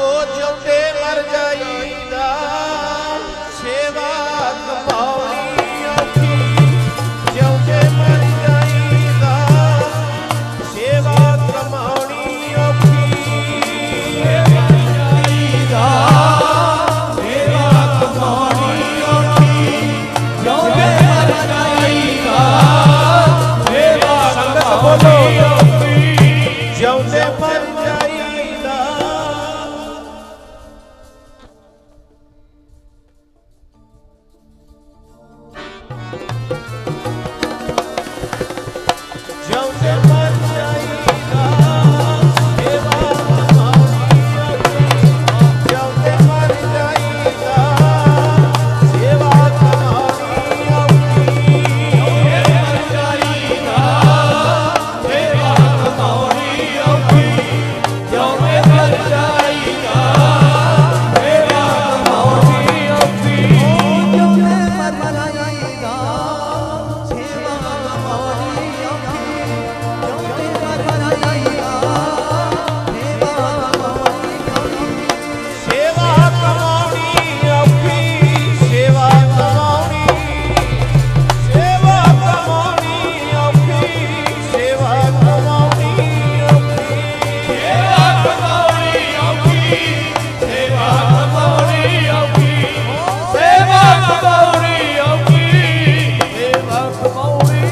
वो चलते मर जाईदा always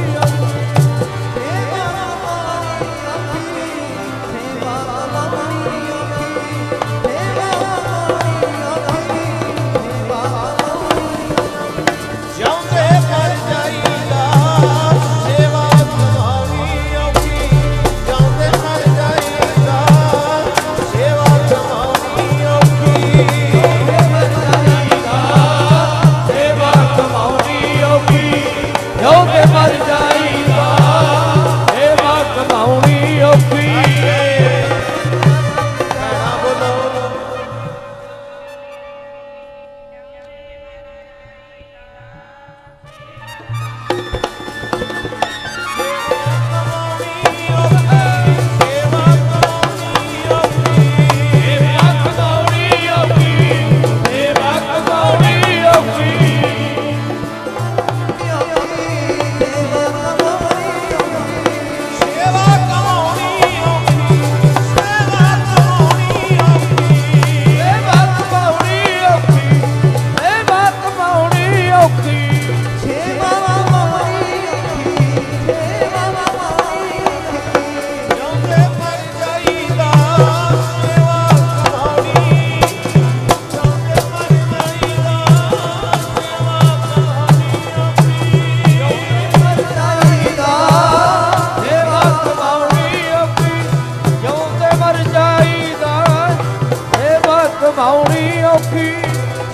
ਨਿਭਾਉਣੀ ਔਖੀ।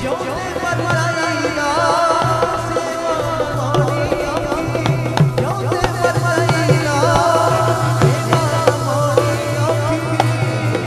ਜਿਉਂਦੇ ਮਰਨ